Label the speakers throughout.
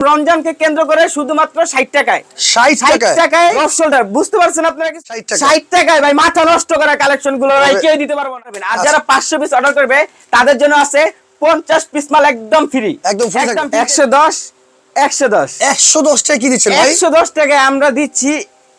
Speaker 1: রমজানকে কেন্দ্র করে শুধুমাত্র ষাট টাকায়।
Speaker 2: ষাট টাকায়?
Speaker 1: টাকায় বুঝতে পারছেন আপনারা কি?
Speaker 2: 60 টাকায়।
Speaker 1: ষাট টাকায় ভাই মাথা নষ্ট করা
Speaker 2: কালেকশনগুলো
Speaker 1: কেউ দিতে পারব না আর
Speaker 2: আচ্ছা।
Speaker 1: যারা পাঁচশো পিস অর্ডার করবে তাদের জন্য আছে পঞ্চাশ পিস মাল একদম ফ্রি
Speaker 2: একদম
Speaker 1: একশো দশ একশো দশ।
Speaker 2: একশো দশ টাকা কি দিচ্ছেন
Speaker 1: একশো দশ টাকায় আমরা দিচ্ছি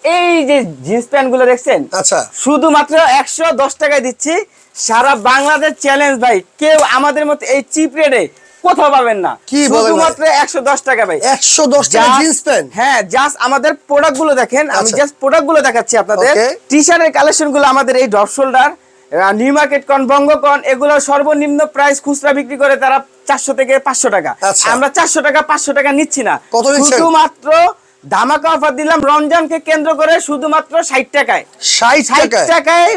Speaker 1: এই যে জিন্স প্যান্টগুলো দেখছেন?
Speaker 2: আচ্ছা।
Speaker 1: শুধুমাত্র একশো দশ টাকায় দিচ্ছি। সারা বাংলাদেশ চ্যালেঞ্জ ভাই। কেউ আমাদের মতো এই চিপ রেটে কোথাও পাবেন না।
Speaker 2: কি
Speaker 1: শুধুমাত্র একশো দশ টাকা ভাই।
Speaker 2: একশো দশ টাকা জিন্স প্যান্ট
Speaker 1: হ্যাঁ জাস্ট আমাদের প্রোডাক্টগুলো দেখেন আমি। জাস্ট প্রোডাক্টগুলো দেখাচ্ছি আপনাদের. টি শার্টের কালেকশনগুলো আমাদের এই ড্রপ শোল্ডার নিউ মার্কেট কন বঙ্গকন এগুলো সর্বনিম্ন প্রাইস খুচরা বিক্রি করে তারা চারশো থেকে পাঁচশো টাকা।
Speaker 2: আচ্ছা।
Speaker 1: আমরা চারশো টাকা পাঁচশো টাকা নিচ্ছি না। শুধুমাত্র ধামাকা অফার দিলাম রমজানকে কেন্দ্র করে শুধুমাত্র ষাট টাকায়।
Speaker 2: ষাট টাকায়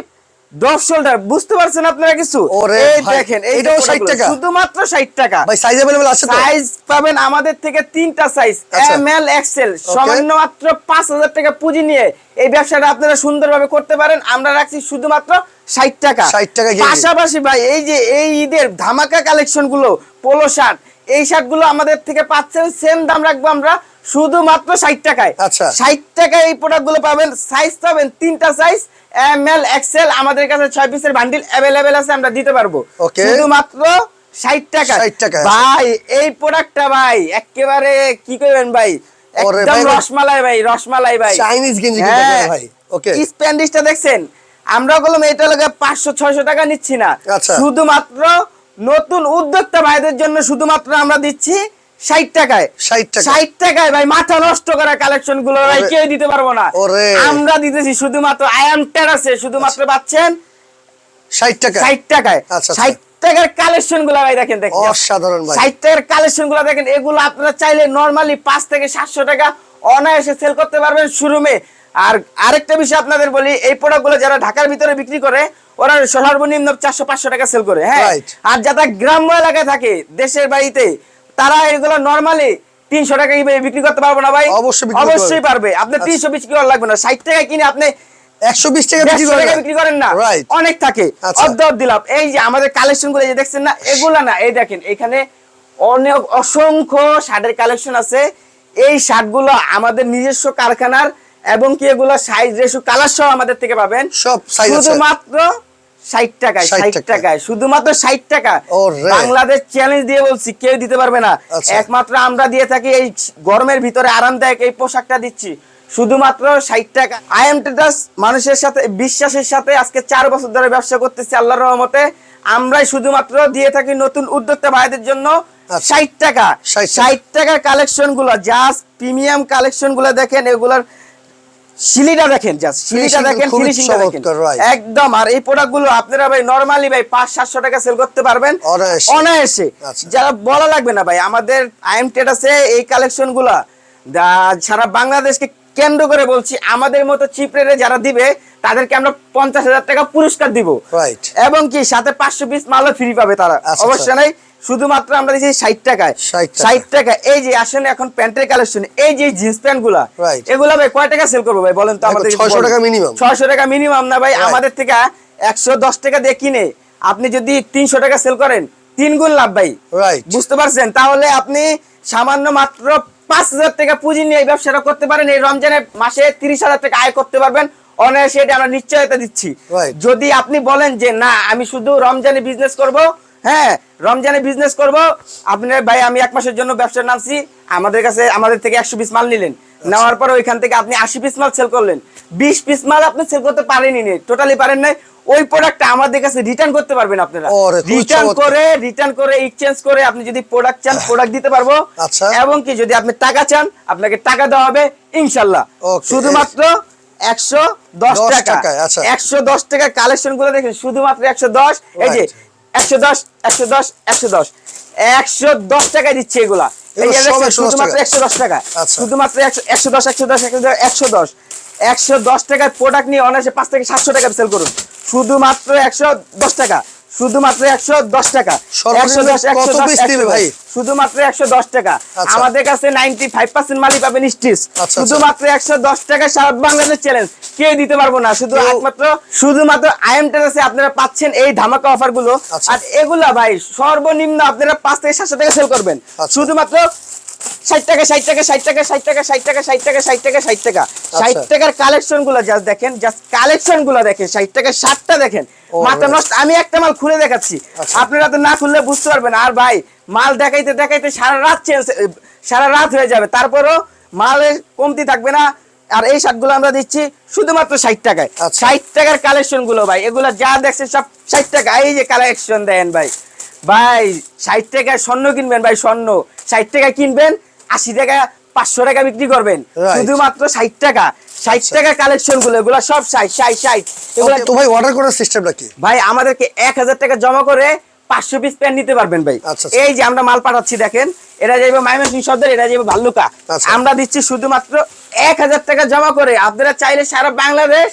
Speaker 1: ড্রপ শোল্ডার বুঝতে পারছেন আপনারা কিছু?
Speaker 2: ওরে
Speaker 1: এই দেখেন এই
Speaker 2: 60 টাকা?
Speaker 1: শুধুমাত্র ষাট টাকা।
Speaker 2: ভাই সাইজ অ্যাভেলেবল আছে তো?
Speaker 1: সাইজ পাবেন আমাদের থেকে তিনটা সাইজ
Speaker 2: আচ্ছা।
Speaker 1: এম এল এক্সেল সামান্য মাত্র পাঁচ হাজার টাকা পুঁজি নিয়ে এই ব্যবসাটা আপনারা সুন্দরভাবে করতে পারেন। আমরা রাখছি শুধুমাত্র ষাট টাকা।
Speaker 2: 60 টাকা
Speaker 1: পাশাপাশি ভাই এই যে এই ঈদের ধামাকা কালেকশনগুলো পোলো শার্ট এই শার্টগুলো আমাদের থেকে পাচ্ছেন সেম দাম রাখব আমরা শুধুমাত্র ষাট টাকায়
Speaker 2: আচ্ছা।
Speaker 1: ষাট টাকায় এই প্রোডাক্টগুলো পাবেন সাইজ পাবেন তিনটা সাইজ এম এল এক্সেল আমাদের কাছে ছয় পিসের বান্ডিল অ্যাভেলেবেল আছে আমরা দিতে পারব শুধুমাত্র ষাট টাকা
Speaker 2: 60 টাকায়।
Speaker 1: ভাই এই প্রোডাক্টটা ভাই একেবারে কি করবেন ভাই একদম। রসমালাই ভাই রসমালাই ভাই
Speaker 2: চাইনিজ গেঞ্জি
Speaker 1: হ্যাঁ।
Speaker 2: ভাই ওকে
Speaker 1: স্প্যান্ডিশটা দেখছেন আমরা বললাম এটা লাগে পাঁচশো ছয়শো টাকা নিচ্ছি না
Speaker 2: আচ্ছা।
Speaker 1: শুধুমাত্র নতুন উদ্যোক্তা ভাইদের জন্য শুধুমাত্র আমরা দিচ্ছি ষাট টাকায়। ষাট টাকায় ভাই মাথা নষ্ট করা কালেকশনগুলো ভাই কেউ দিতে পারব না। আমরা দিতেছি শুধুমাত্র আয়াম টেরাসে শুধুমাত্র পাচ্ছেন
Speaker 2: ষাট টাকা?
Speaker 1: ষাট টাকায়। ষাট টাকার কালেকশনগুলো ভাই দেখেন দেখেন।
Speaker 2: অসাধারণ
Speaker 1: ষাট টাকার কালেকশনগুলো দেখেন এগুলো আপনারা চাইলে নর্মালি পাঁচ থেকে সাতশো টাকা অনায়াসে সেল করতে পারবেন শোরুমে আর আরেকটা বিষয় আপনাদের বলি এই প্রোডাক্টগুলো যারা ঢাকার ভিতরে বিক্রি করে ওরা সর্বনিম্ন চারশো পাঁচশো টাকা সেল করে হ্যাঁ? আর যারা গ্রাম্য এলাকায় থাকে দেশের বাড়িতে তারা এগুলো নর্মালি তিনশো টাকা বিক্রি করতে পারব না ভাই?
Speaker 2: অবশ্যই
Speaker 1: অবশ্যই পারবে। আপনি
Speaker 2: আচ্ছা।
Speaker 1: তিনশো বিক্রি করা লাগবে না। ষাট টাকা কিনে আপনি
Speaker 2: একশো বিশ টাকা বিক্রি
Speaker 1: দেড়শো
Speaker 2: করে
Speaker 1: টাকা বিক্রি করেন না। অনেক থাকে।
Speaker 2: আচ্ছা।
Speaker 1: অর্ধ অর্ধ দিলাম। এই যে আমাদের কালেকশনগুলো যে দেখছেন না এগুলা না এই দেখেন এখানে অনেক অসংখ্য শার্টের কালেকশন আছে। এই আমাদের নিজস্ব কারখানার এবং কি এগুলো সাইজ রেশু কালার সহ আমাদের থেকে পাবেন।
Speaker 2: সব
Speaker 1: শুধুমাত্র ষাট টাকায়
Speaker 2: 60
Speaker 1: ষাট
Speaker 2: টাকায়।
Speaker 1: টাকায় শুধুমাত্র ষাট টাকা বাংলাদেশ চ্যালেঞ্জ দিয়ে বলছি কেউ দিতে পারবে না
Speaker 2: আচ্ছা।
Speaker 1: একমাত্র আমরা দিয়ে থাকি এই গরমের ভিতরে আরামদায়ক এই পোশাকটা দিচ্ছি শুধুমাত্র ষাট টাকা আই এম টেটাস মানুষের সাথে বিশ্বাসের সাথে আজকে চার বছর ধরে ব্যবসা করতেছি আল্লাহর রহমতে আমরাই শুধুমাত্র দিয়ে থাকি নতুন উদ্যোক্তা ভাইদের জন্য
Speaker 2: আচ্ছা।
Speaker 1: ষাট টাকা
Speaker 2: 60 টাকা।
Speaker 1: ষাট টাকার কালেকশনগুলো জাস্ট প্রিমিয়াম কালেকশনগুলো দেখেন এগুলার শিলিটা দেখেন জাস্ট শিলিটা দেখেন ফিনিশিংটা দেখেন। একদম আর এই প্রোডাক্টগুলো আপনারা ভাই নরমালি ভাই পাঁচ সাতশো টাকা সেল করতে পারবেন।
Speaker 2: অনায়াসে। আচ্ছা।
Speaker 1: যারা বলা লাগবে না ভাই আমাদের আইএম এই কালেকশনগুলা যা- সারা বাংলাদেশকে কেন্দ্র করে বলছি আমাদের মতো চিপ রেটে যারা দিবে তাদেরকে আমরা পঞ্চাশ হাজার টাকা পুরস্কার দিব। এবং কি সাথে পাঁচশো পিস মালও ফ্রি পাবে তারা।
Speaker 2: আচ্ছা, আচ্ছা।
Speaker 1: নাই? শুধুমাত্র আমরা দিচ্ছি ষাট টাকায়। ষাট টাকা এই যে আসেন এখন প্যান্টের কালেকশন এই যে জিন্স
Speaker 2: প্যান্টগুলা
Speaker 1: এগুলা ভাই কয় টাকা সেল করব ভাই বলেন তো আমাদের
Speaker 2: 600 টাকা minimum।
Speaker 1: ছয়শো টাকা মিনিমাম না ভাই আমাদের থেকে একশো দশ টাকা দিয়ে কিনে আপনি যদি তিনশো টাকা সেল করেন তিন গুণ লাভ ভাই। বুঝতে পারছেন? তাহলে আপনি সামান্য মাত্র পাঁচ হাজার টাকা পুঁজি নিয়ে এই ব্যবসাটা করতে পারেন। এই রমজানের মাসে তিরিশ হাজার টাকা আয় করতে পারবেন। অনায়াসে এটা আমরা নিশ্চয়তা দিচ্ছি। যদি আপনি বলেন যে না আমি শুধু রমজানে বিজনেস করব হ্যাঁ রমজানে বিজনেস করব। আপনি ভাই আমি এক মাসের জন্য ব্যবসা নামছি। আমাদের কাছে আমাদের থেকে একশো পিস মাল নিলেন। নেওয়ার পরে ওইখান থেকে আপনি আশি পিস মাল সেল করলেন। বিশ পিস মাল আপনি সেল করতে পারেনি টোটালি পারেন নাই। ওই প্রোডাক্টটা আমাদের কাছে রিটার্ন করতে পারবেন আপনারা। রিটার্ন করে রিটার্ন করে এক্সচেঞ্জ করে আপনি যদি প্রোডাক্ট চান প্রোডাক্ট দিতে পারব।
Speaker 2: আচ্ছা।
Speaker 1: এবং কি যদি আপনি টাকা চান আপনাকে টাকা দেওয়া হবে ইনশাল্লাহ। শুধুমাত্র একশো দশ টাকা।
Speaker 2: আচ্ছা।
Speaker 1: একশো দশ টাকার কালেকশনগুলো দেখেন শুধুমাত্র একশো দশ। এই যে. একশো দশ একশো দশ একশো দশ। একশো দশ টাকায় দিচ্ছে এগুলা। এই যে
Speaker 2: এগুলো সব
Speaker 1: দেখছেন,
Speaker 2: 110
Speaker 1: শুধুমাত্র একশো দশ টাকা।
Speaker 2: আচ্ছা।
Speaker 1: শুধুমাত্র একশো একশো দশ একশো দশ একশো দশ একশো দশ। একশো দশ টাকার প্রোডাক্ট নিয়ে অনায়াসে পাঁচ থেকে সাতশো টাকা সেল করুন। শুধুমাত্র একশো দশ টাকা। শুধুমাত্র একশো দশ টাকা একশো দশ একশো
Speaker 2: কত
Speaker 1: দশ
Speaker 2: piece দিবে
Speaker 1: একশো
Speaker 2: ভাই?
Speaker 1: শুধুমাত্র একশো দশ টাকা। আমাদের কাছে নাইনটি ফাইভ পার্সেন্ট মালই পাবেন স্টিচ। শুধুমাত্র একশো দশ টাকা সারা বাংলাদেশ চ্যালেঞ্জ কেউ দিতে পারব না শুধু একমাত্র শুধুমাত্র আইএম টেরাসে আপনারা পাচ্ছেন এই ধামাকা অফারগুলো
Speaker 2: আচ্ছা।
Speaker 1: আর এগুলা ভাই সর্বনিম্ন আপনারা পাঁচ থেকে সাতশো টাকা সেল করবেন
Speaker 2: আচ্ছা।
Speaker 1: শুধুমাত্র ষাট টাকা ষাট টাকা ষাট টাকা ষাট টাকা ষাট টাকা ষাট টাকা ষাট টাকা ষাট টাকা ষাট টাকার কালেকশনগুলো জাস্ট দেখেন জাস্ট কালেকশনগুলো দেখেন ষাট টাকা ষাটটা দেখেন। মাথা নষ্ট আমি একটা মাল খুলে দেখাচ্ছি।
Speaker 2: আচ্ছা।
Speaker 1: আপনারা তো না খুললে বুঝতে পারবেন আর ভাই মাল দেখাইতে দেখাইতে সারা রাত চেঞ্জ সারা রাত হয়ে যাবে। তারপরও মালের কমতি থাকবে না। আর এই শার্টগুলো আমরা দিচ্ছি শুধুমাত্র ষাট টাকায়।
Speaker 2: আচ্ছা।
Speaker 1: ষাট টাকার কালেকশনগুলো ভাই এগুলো যা দেখছেন সব ষাট টাকা। এই যে কালেকশন দেন ভাই। ভাই ষাট টাকায় স্বর্ণ কিনবেন ভাই স্বর্ণ। ষাট টাকা কিনবেন আশি টাকা পাঁচশো টাকা বিক্রি করবেন। শুধুমাত্র ষাট টাকা। ষাট টাকা কালেকশনগুলো এগুলো সব ষাট ষাট ষাট। এগুলো
Speaker 2: তো ভাই অর্ডার করার সিস্টেমটা কি?
Speaker 1: ভাই আমাদেরকে এক হাজার টাকা জমা করে পাঁচশো পিস প্যান্ট নিতে পারবেন ভাই।
Speaker 2: আচ্ছা, আচ্ছা।
Speaker 1: এই যে আমরা মাল পাঠাচ্ছি দেখেন। এটা যাইবে মাইমেসিং শব্দের এটা যাইবে ভাল্লুকা।
Speaker 2: আচ্ছা।
Speaker 1: আমরা দিচ্ছি শুধুমাত্র এক হাজার টাকা জমা করে। আপনারা চাইলে সারা বাংলাদেশ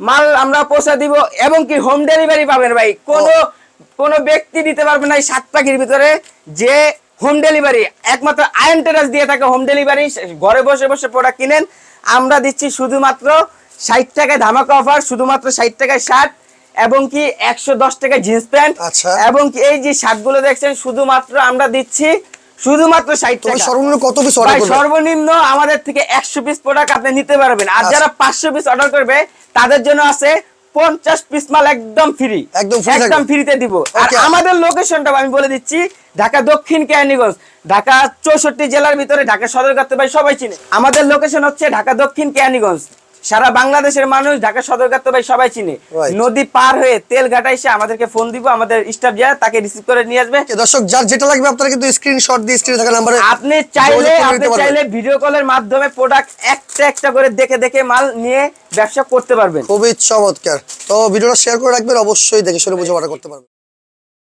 Speaker 1: মাল আমরা পৌঁছা দিব এবং কি হোম ডেলিভারি পাবেন ভাই। কোনো কোনো ব্যক্তি দিতে পারবে না এই সাত পাখির ভিতরে। যে হোম ডেলিভারি একমাত্র আয়ন টেরাস দিয়ে থাকে হোম ডেলিভারি ঘরে বসে বসে প্রোডাক্ট কিনেন আমরা দিচ্ছি শুধুমাত্র ষাট টাকায় ধামাকা অফার শুধুমাত্র ষাট টাকায় শার্ট এবং কি একশো দশ টাকায় জিন্স প্যান্ট
Speaker 2: আচ্ছা।
Speaker 1: এবং কি এই যে শার্টগুলো দেখছেন শুধুমাত্র আমরা দিচ্ছি শুধুমাত্র ষাট টাকা
Speaker 2: সর্বনিম্ন কত পিস অর্ডার
Speaker 1: সর্বনিম্ন আমাদের থেকে একশো পিস প্রোডাক্ট আপনি নিতে পারবেন আর
Speaker 2: আচ্ছা।
Speaker 1: যারা পাঁচশো পিস অর্ডার করবে তাদের জন্য আছে পঞ্চাশ পিস মাল একদম ফ্রি
Speaker 2: একদম
Speaker 1: একদম। ফ্রিতে দিব। আর. আমাদের লোকেশনটা আমি বলে দিচ্ছি ঢাকা দক্ষিণ কেরানীগঞ্জ। ঢাকা চৌষট্টি জেলার ভিতরে ঢাকা সদর করতে ভাই সবাই চিনে। আমাদের লোকেশন হচ্ছে ঢাকা দক্ষিণ কেরানীগঞ্জ। সারা বাংলাদেশের মানুষ ঢাকা সদর করতে ভাই সবাই চিনে। নদী পার হয়ে তেল ঘাটা এসে আমাদেরকে ফোন দিব আমাদের স্টাফ যায় তাকে রিসিভ করে নিয়ে আসবে।
Speaker 2: দর্শক যার যেটা লাগবে আপনারা কিন্তু স্ক্রিনশট দিয়ে স্ক্রিনে থাকা নাম্বারে
Speaker 1: আপনি চাইলে আপনি চাইলে ভিডিও কলের মাধ্যমে প্রোডাক্ট একটা একটা করে দেখে দেখে মাল নিয়ে ব্যবসা করতে পারবেন।
Speaker 2: খুবই চমৎকার। তো ভিডিওটা শেয়ার করে রাখবেন অবশ্যই দেখে শুনে বুঝে অর্ডার করতে পারবেন।